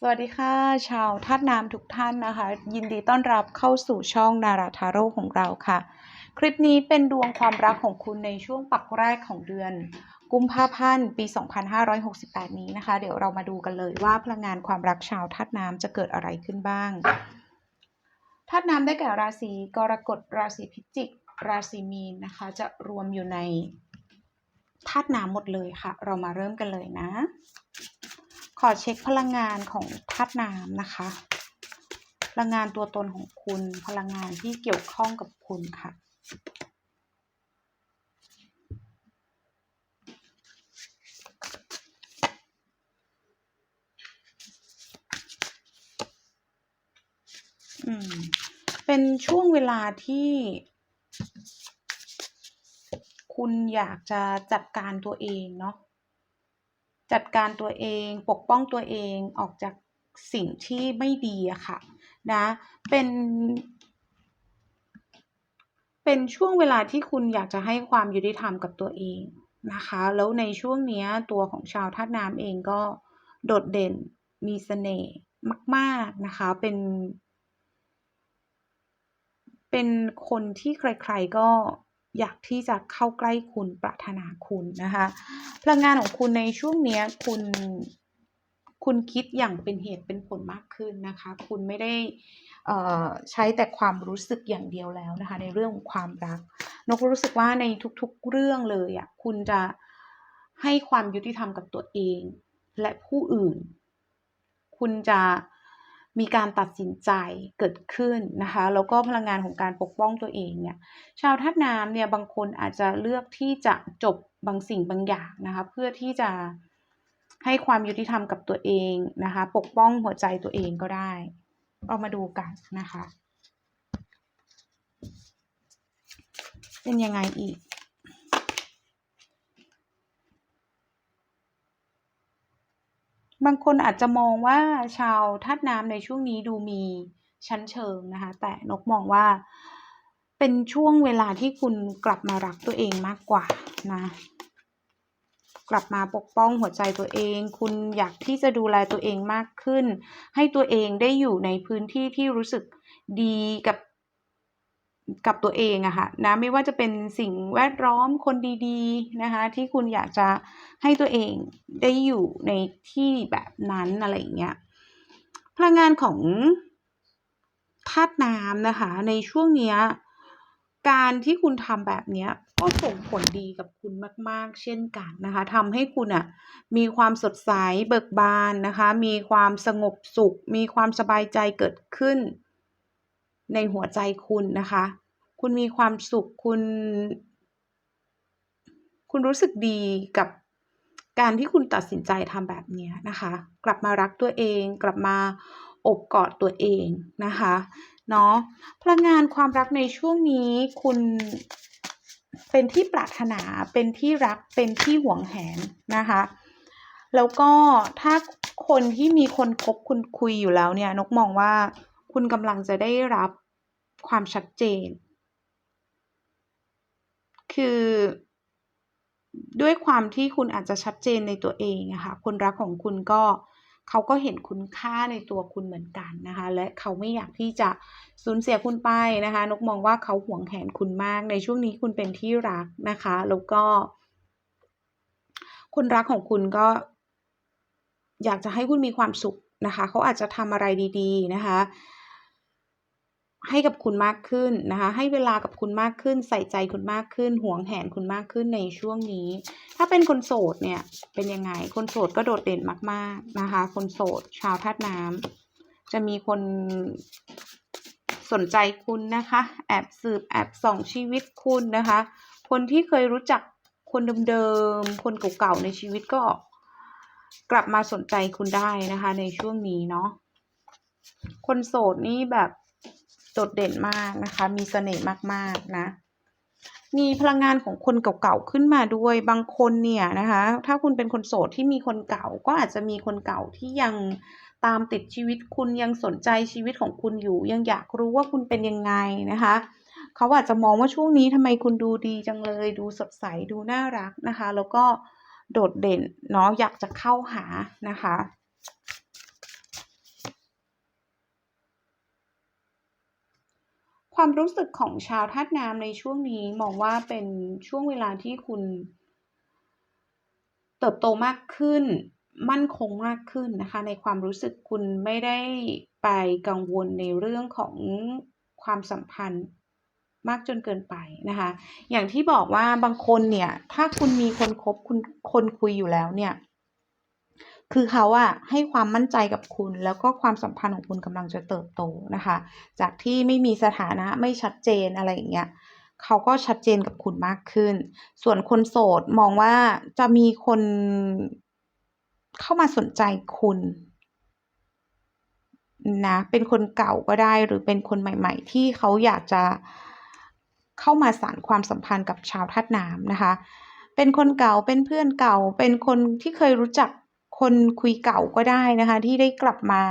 สวัสดีค่ะ ชาวธาตุน้ำทุกท่านนะคะ ยินดีต้อนรับเข้าสู่ช่องนาราทาโร่ของเราค่ะ คลิปนี้เป็นดวงความรักของคุณในช่วงปักแรกของเดือน กุมภาพันธ์ปี 2568 นี้นะคะ เดี๋ยวเรามาดูกันเลยว่าพลังงานความรักชาวธาตุน้ำจะเกิดอะไรขึ้นบ้างธาตุน้ำได้แก่ราศีกรกฎราศีพิจิก ราศีมีนนะคะ จะรวมอยู่ในธาตุน้ำหมดเลยค่ะ เรามาเริ่มกันเลยนะ ขอเช็คพลังงานของธาตุน้ำนะคะ พลังงานตัวตนของคุณพลังงานที่เกี่ยวข้องกับคุณค่ะอืมเป็นช่วงเวลาที่คุณอยากจะจัดการตัวเองเนาะ จัดการตัวเองปกป้องตัวเองออกจากสิ่งที่ไม่ดีอะค่ะนะเป็นเป็นช่วงเวลาที่คุณอยากจะให้ความยุติธรรมกับตัวเองนะคะ แล้วในช่วงนี้ตัวของชาวธาตุน้ำเองก็โดดเด่นมีเสน่ห์มาก ๆ นะคะ เป็น เป็นคนที่ใคร ๆ ก็ อยากที่จะเข้าใกล้คุณปรารถนาคุณนะคะพลังงานของคุณในช่วงนี้คุณคุณคิดอย่างเป็นเหตุเป็นผลมากขึ้นนะคะ คุณไม่ได้ใช้แต่ความรู้สึกอย่างเดียวแล้วนะคะ ในเรื่องของความรัก นกรู้สึกว่าในทุกๆเรื่องเลยอะคุณจะให้ความยุติธรรมกับตัวเอง และผู้อื่น คุณจะ มีการตัดสินใจเกิดขึ้นนะคะแล้วก็พลังงานของการปกป้องตัวเองเนี่ยชาวธาตุน้ำเนี่ยบางคนอาจจะเลือกที่จะจบบางสิ่งบางอย่างนะคะเพื่อที่จะให้ความยุติธรรมกับตัวเองนะคะ ปกป้องหัวใจตัวเองก็ได้เรามาดูกันนะคะ เป็นยังไงอีก บางคนอาจจะมองว่าชาวธาตุน้ำในช่วงนี้ดูมีชั้นเชิงนะคะ แต่นกมองว่า เป็นช่วงเวลาที่คุณกลับมารักตัวเองมากกว่านะกลับมาปกป้องหัวใจตัวเอง คุณอยากที่จะดูแลตัวเองมากขึ้น ให้ตัวเองได้อยู่ในพื้นที่ที่รู้สึกดีกับ กับตัวเองอะค่ะนะไม่ว่าจะเป็นสิ่งแวดล้อมคนดีๆนะคะที่คุณอยากจะให้ตัวเองได้อยู่ในที่แบบนั้นอะไรอย่างเงี้ยพลังงานของธาตุน้ำนะคะ ในช่วงเนี้ยการที่คุณทำแบบเนี้ยก็ส่งผลดีกับคุณมาก ๆ เช่นกันนะคะทำให้คุณน่ะมีความสดใสเบิกบานนะคะ มีความสงบสุข มีความสบายใจเกิดขึ้น ในหัวใจคุณนะคะ คุณมีความสุขคุณ คุณรู้สึกดีกับการที่คุณตัดสินใจทำแบบนี้นะคะ กลับมารักตัวเอง กลับมาอบกอดตัวเองนะคะเนาะพลังงานความรักในช่วงนี้คุณเป็นที่ปรารถนาเป็นที่รักเป็นที่หวงแหนนะคะ แล้วก็ถ้าคนที่มีคนคบคุณคุยอยู่แล้วเนี่ยนกมองว่า คุณกำลังจะได้รับความชัดเจน คือด้วยความที่คุณอาจจะชัดเจนในตัวเองอะค่ะคนรักของคุณก็เขาก็เห็นคุณค่าในตัวคุณเหมือนกันนะคะ และเขาไม่อยากที่จะสูญเสียคุณไปนะคะ นกมองว่าเขาห่วงแหนคุณมาก ในช่วงนี้คุณเป็นที่รักนะคะ แล้วก็ คนรักของคุณก็ อยากจะให้คุณมีความสุขนะคะ เขาอาจจะทำอะไรดี ๆ นะคะ ให้กับคุณมากขึ้นนะคะ ให้เวลากับคุณมากขึ้น ใส่ใจคุณมากขึ้น ห่วงแหนคุณมากขึ้นในช่วงนี้ ถ้าเป็นคนโสดเนี่ย เป็นยังไง คนโสดก็โดดเด่นมาก ๆนะคะ คนโสด ชาวธาตุน้ำจะมีคนสนใจคุณนะคะ แอบสืบแอบส่องชีวิตคุณนะคะ คนที่เคยรู้จักคนเดิมๆ คนเก่าๆ ในชีวิตก็กลับมาสนใจคุณได้นะคะ ในช่วงนี้เนาะ คนโสดนี่แบบ โดดเด่นมากนะคะ มีเสน่ห์มากๆนะ มีพลังงานของคนเก่าๆขึ้นมาด้วยบางคนเนี่ยนะคะ ถ้าคุณเป็นคนโสดที่มีคนเก่า ก็อาจจะมีคนเก่าที่ยังตามติดชีวิตคุณยังสนใจชีวิตของคุณอยู่ ยังอยากรู้ว่าคุณเป็นยังไงนะคะเขาอาจจะมองว่าช่วงนี้ทำไมคุณดูดีจังเลย ดูสดใสดูน่ารักนะคะ แล้วก็โดดเด่นเนาะอยากจะเข้าหานะคะ ความรู้สึกของชาวธาตุน้ำในช่วงนี้มองว่าเป็นช่วงเวลาที่คุณ เติบโตมากขึ้น มั่นคงมากขึ้นนะคะ ในความรู้สึกคุณไม่ได้ไปกังวลในเรื่องของความสัมพันธ์มากจนเกินไปนะคะ อย่างที่บอกว่าบางคนเนี่ย ถ้าคุณมีคนคบคุณคนคุยอยู่แล้วเนี่ย คือเขาอะให้ความมั่นใจกับคุณ แล้วก็ความสัมพันธ์ของคุณกำลังจะเติบโตนะคะ จากที่ไม่มีสถานะไม่ชัดเจนอะไรอย่างเงี้ยเขาก็ชัดเจนกับคุณมากขึ้น ส่วนคนโสดมองว่าจะมีคนเข้ามาสนใจคุณนะเป็นคนเก่าก็ได้หรือเป็นคนใหม่ ๆ ที่เขาอยากจะเข้ามาสานความสัมพันธ์กับชาวธาตุน้ำนะคะ เป็นคนเก่าเป็นเพื่อนเก่า เป็นคนที่เคยรู้จัก คนคุยเก่าก็ได้นะคะ ที่ได้กลับมา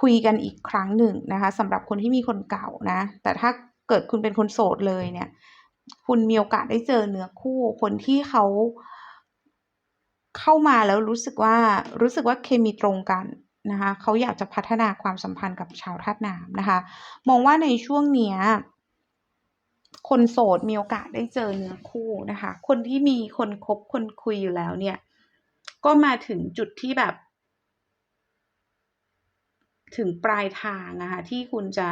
คุยกันอีกครั้งหนึ่งนะคะสำหรับคนที่มีคนเก่านะ แต่ถ้าเกิดคุณเป็นคนโสดเลยเนี่ย คุณมีโอกาสได้เจอเนื้อคู่คนที่เขาเข้ามาแล้วรู้สึกว่ารู้สึกว่าเคมีตรงกันนะคะเขาอยากจะพัฒนาความสัมพันธ์กับชาวธาตุน้ำนะคะ มองว่าในช่วงเนี้ย คนโสดมีโอกาสได้เจอเนื้อคู่นะคะ คนที่มีคนคบคนคุยอยู่แล้วเนี่ย ก็มาถึงจุดที่แบบ ถึงปลายทางนะคะที่คุณจะ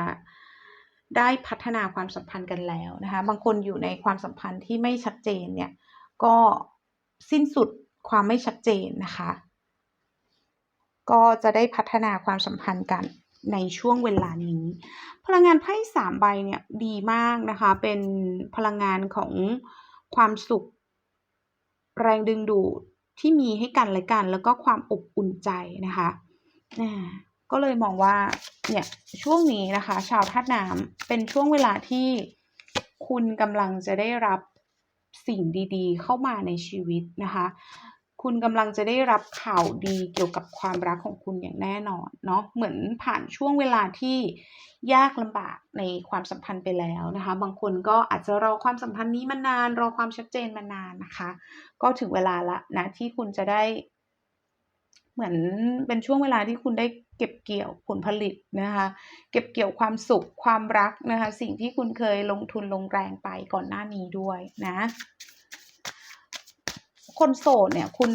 ได้พัฒนาความสัมพันธ์กันแล้วนะคะ บางคนอยู่ในความสัมพันธ์ที่ไม่ชัดเจนเนี่ย ก็สิ้นสุดความไม่ชัดเจนนะคะ ก็จะได้พัฒนาความสัมพันธ์กัน ในช่วงเวลานี้ พลังงานไพ่สามใบเนี่ยดีมากนะคะ เป็นพลังงานของความสุข แรงดึงดูดที่มีให้กันและกัน แล้วก็ความอบอุ่นใจนะคะอ่าก็เลยมองว่าเนี่ยช่วงนี้นะคะ ชาวธาตุน้ำเป็นช่วงเวลาที่คุณกำลังจะได้รับสิ่งดีๆ เข้ามาในชีวิตนะคะ คุณกำลังจะได้รับข่าวดีเกี่ยวกับความรักของคุณอย่างแน่นอนเนาะเหมือนผ่านช่วงเวลาที่ยากลำบากในความสัมพันธ์ไปแล้วนะคะ บางคนก็อาจจะรอความสัมพันธ์นี้มานานรอความชัดเจนมานานนะคะ ก็ถึงเวลาละนะที่คุณจะได้ เหมือนเป็นช่วงเวลาที่คุณได้เก็บเกี่ยวผลผลิตนะคะ เก็บเกี่ยวความสุขความรักนะคะ สิ่งที่คุณเคยลงทุนลงแรงไปก่อนหน้านี้ด้วยนะ คนโสดเนี่ย คุณ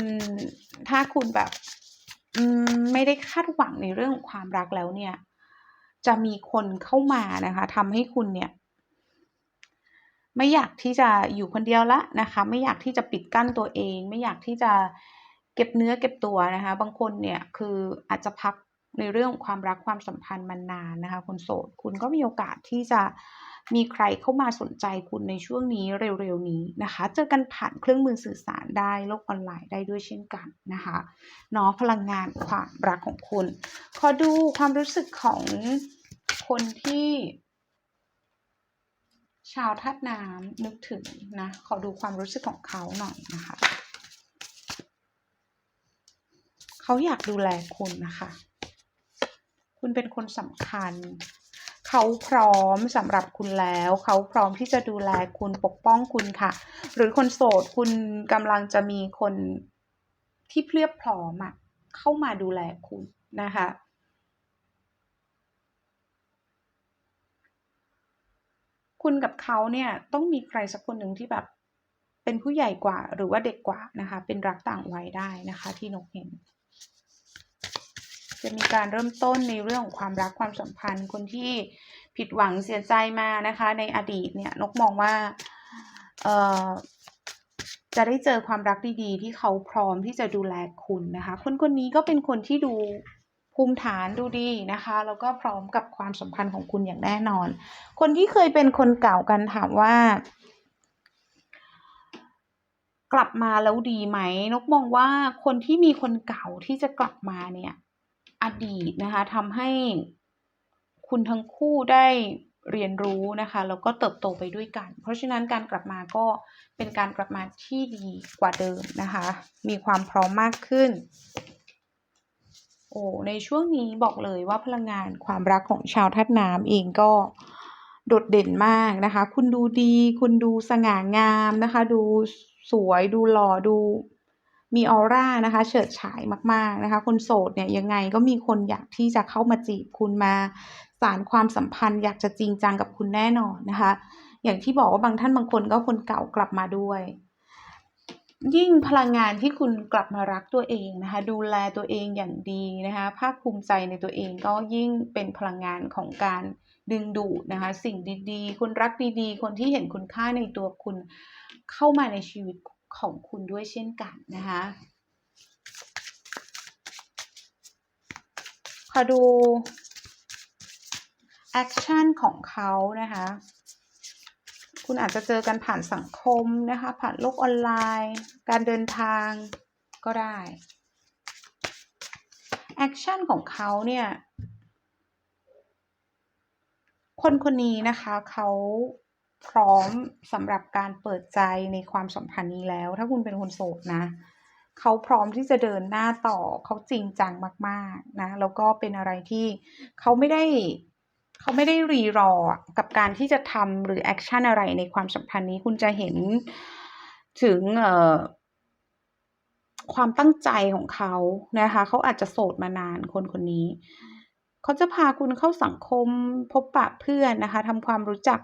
ถ้าคุณแบบไม่ได้คาดหวังในเรื่องของความรักแล้วเนี่ย จะมีคนเข้ามานะคะทำให้คุณเนี่ย ไม่อยากที่จะอยู่คนเดียวละนะคะ ไม่อยากที่จะปิดกั้นตัวเอง ไม่อยากที่จะเก็บเนื้อเก็บตัวนะคะ บางคนเนี่ยคืออาจจะพัก ในเรื่องความรักความสัมพันธ์มานานนะคะคนโสดคุณก็มีโอกาสที่จะมีใครเข้ามาสนใจคุณในช่วงนี้เร็วๆนี้นะคะ เจอกันผ่านเครื่องมือสื่อสารได้โลกออนไลน์ได้ด้วยเช่นกันนะคะเนาะพลังงานความรักของคุณ ขอดูความรู้สึกของคนที่ ชาวธาตุน้ำนึกถึงนะ ขอดูความรู้สึกของเขาหน่อยนะคะ เขาอยากดูแลคุณนะคะ คุณเป็นคนสำคัญ เขาพร้อมสำหรับคุณแล้ว เขาพร้อมที่จะดูแลคุณปกป้องคุณค่ะ หรือคนโสดคุณกำลังจะมีคนที่เพรียบพร้อมอะเข้ามาดูแลคุณนะคะคุณกับเขาเนี่ยต้องมีใครสักคนหนึ่งที่แบบเป็นผู้ใหญ่กว่าหรือว่าเด็กกว่านะคะ เป็นรักต่างวัยได้นะคะที่นกเห็น จะมีการเริ่มต้นในเรื่องของความรักความสัมพันธ์ คนที่ผิดหวังเสียใจมานะคะ ในอดีตเนี่ยนกมองว่าเอ่อจะได้เจอความรักดีๆ ที่เขาพร้อมที่จะดูแลคุณนะคะ คนคนนี้ก็เป็นคนที่ดูภูมิฐานดูดีนะคะ แล้วก็พร้อมกับความสัมพันธ์ของคุณอย่างแน่นอน คนที่เคยเป็นคนเก่ากันถามว่า กลับมาแล้วดีไหมนกมองว่าคนที่มีคนเก่าที่จะกลับมาเนี่ย อดีตนะคะทำให้คุณทั้งคู่ได้เรียนรู้นะคะแล้วก็เติบโตไปด้วยกัน เพราะฉะนั้นการกลับมาก็เป็นการกลับมาที่ดีกว่าเดิมนะคะ มีความพร้อมมากขึ้น โอ้ในช่วงนี้บอกเลยว่าพลังงานความรักของชาวธาตุน้ำเองก็โดดเด่นมากนะคะ คุณดูดี คุณดูสง่างามนะคะ ดูสวยดูหล่อดู มีออร่านะคะเฉิดฉายมากๆนะคะคนโสดเนี่ยยังไงก็มีคนอยากที่จะเข้ามาจีบคุณมาสารความสัมพันธ์ อยากจะจริงจังกับคุณแน่นอนนะคะ อย่างที่บอกว่าบางท่านบางคนก็คนเก่ากลับมาด้วย ยิ่งพลังงานที่คุณกลับมารักตัวเองนะคะ ดูแลตัวเองอย่างดีนะคะภาคภูมิใจในตัวเองก็ยิ่งเป็นพลังงานของการดึงดูดนะคะ สิ่งดีๆ คนรักดีๆ คนที่เห็นคุณค่าในตัวคุณเข้ามาในชีวิต ของคุณด้วยเช่นกันนะคะขอดูแอคชั่นของเขานะคะคุณอาจจะเจอกันผ่านสังคมนะคะ ผ่านโลกออนไลน์ การเดินทางก็ได้แอคชั่นของเขาเนี่ย คนคนนี้นะคะเขา พร้อมสำหรับการเปิดใจในความสัมพันธ์นี้แล้ว ถ้าคุณเป็นคนโสดนะ เขาพร้อมที่จะเดินหน้าต่อเขาจริงจังมาก ๆ นะ แล้วก็เป็นอะไรที่เขาไม่ได้เขาไม่ได้รีรอกับการที่จะทำหรือแอคชั่นอะไรในความสัมพันธ์นี้คุณจะเห็นถึงเอ่อความตั้งใจของเขานะคะ เขาอาจจะโสดมานานคนคนนี้ เขาจะพาคุณเข้าสังคมพบปะเพื่อนนะคะทำความรู้จัก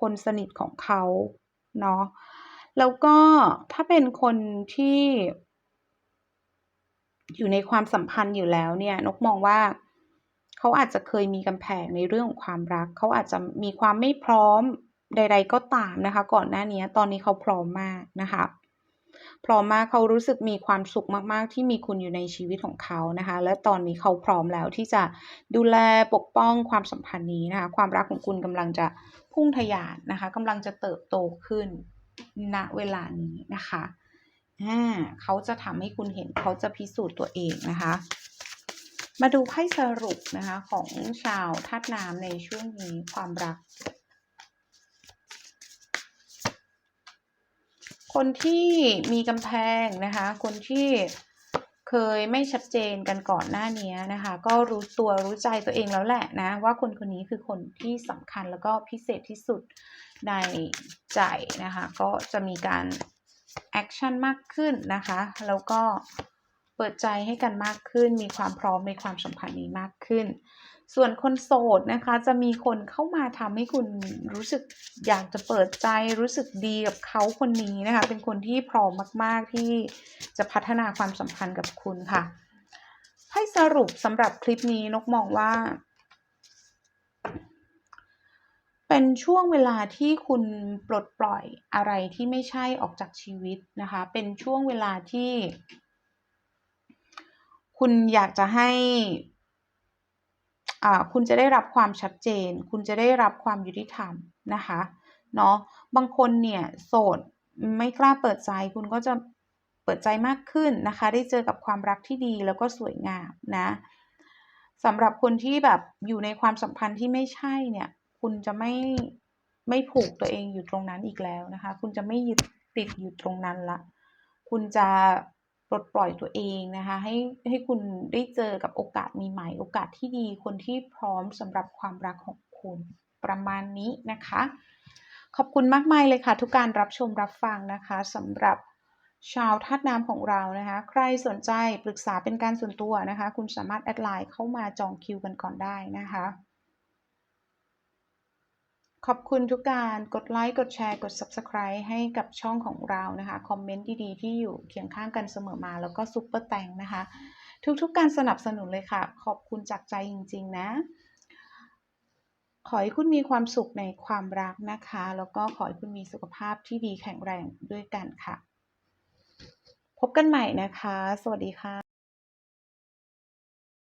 คนสนิทของเขาเนาะแล้วก็ถ้าเป็นคนที่ อยู่ในความสัมพันธ์อยู่แล้วเนี่ย นกมองว่าเขาอาจจะเคยมีกำแพงในเรื่องของความรัก เขาอาจจะมีความไม่พร้อมใด ๆ ก็ตามนะคะ ก่อนหน้านี้ตอนนี้เขาพร้อมมากนะคะ พร้อมมากเขารู้สึกมีความสุขมากๆ ที่มีคุณอยู่ในชีวิตของเขานะคะ และตอนนี้เขาพร้อมแล้วที่จะดูแลปกป้องความสัมพันธ์นี้นะคะ ความรักของคุณกำลังจะพุ่งทะยานนะคะกำลังจะเติบโตขึ้นณเวลานี้นะคะอ่าเขาจะทำให้คุณเห็นเขาจะพิสูจน์ตัวเองนะคะ มาดูไพ่สรุปนะคะของชาวธาตุน้ำในช่วงนี้ความรัก คนที่มีกำแพงนะคะ คนที่เคยไม่ชัดเจนกันก่อนหน้านี้นะคะ ก็รู้ตัวรู้ใจตัวเองแล้วแหละนะ ว่าคนคนนี้คือคนที่สำคัญแล้วก็พิเศษที่สุดในใจนะคะ ก็จะมีการแอคชั่นมากขึ้นนะคะ แล้วก็ เปิดใจให้กันมากขึ้น มีความพร้อมในความสัมพันธ์นี้มากขึ้น ส่วนคนโสดนะคะจะมีคนเข้ามาทำให้คุณรู้สึกอยากจะเปิดใจรู้สึกดีกับเขาคนนี้นะคะ เป็นคนที่พร้อมมาก ๆ ที่จะพัฒนาความสัมพันธ์กับคุณค่ะไพ่สรุปสำหรับคลิปนี้นกมองว่า เป็นช่วงเวลาที่คุณปลดปล่อยอะไรที่ไม่ใช่ออกจากชีวิตนะคะ เป็นช่วงเวลาที่ คุณอยากจะให้อ่าคุณจะได้รับความชัดเจน คุณจะได้รับความยุติธรรมนะคะเนาะบางคนเนี่ยโสดไม่กล้าเปิดใจคุณก็จะเปิดใจมากขึ้นนะคะ ได้เจอกับความรักที่ดีแล้วก็สวยงามนะสำหรับคนที่แบบอยู่ในความสัมพันธ์ที่ไม่ใช่เนี่ย คุณจะไม่ไม่ผูกตัวเองอยู่ตรงนั้นอีกแล้วนะคะ คุณจะไม่ยึดติดอยู่ตรงนั้นละ คุณจะ ปลดปล่อยตัวเองนะคะให้ให้คุณได้เจอกับโอกาสใหม่ๆโอกาสที่ดีคนที่พร้อมสำหรับความรักของคุณประมาณนี้นะคะ ขอบคุณมากมายเลยค่ะ ทุกการรับชมรับฟังนะคะสำหรับชาวธาตุน้ำของเรานะคะ ใครสนใจปรึกษาเป็นการส่วนตัวนะคะ คุณสามารถแอดไลน์เข้ามาจองคิวกันก่อนได้นะคะ ขอบคุณทุกการกดไลค์ กดแชร์ กด Subscribe ให้กับช่องของเรานะคะ คอมเมนต์ดีๆ ที่อยู่เคียงข้างกันเสมอมา แล้วก็ซุปเปอร์แตงนะคะ ทุกๆ การสนับสนุนเลยค่ะ ขอบคุณจากใจจริง ๆ นะ ขอให้คุณมีความสุขในความรักนะคะ แล้วก็ขอให้คุณมีสุขภาพที่ดีแข็งแรงด้วยกันค่ะ พบกันใหม่นะคะ สวัสดีค่ะ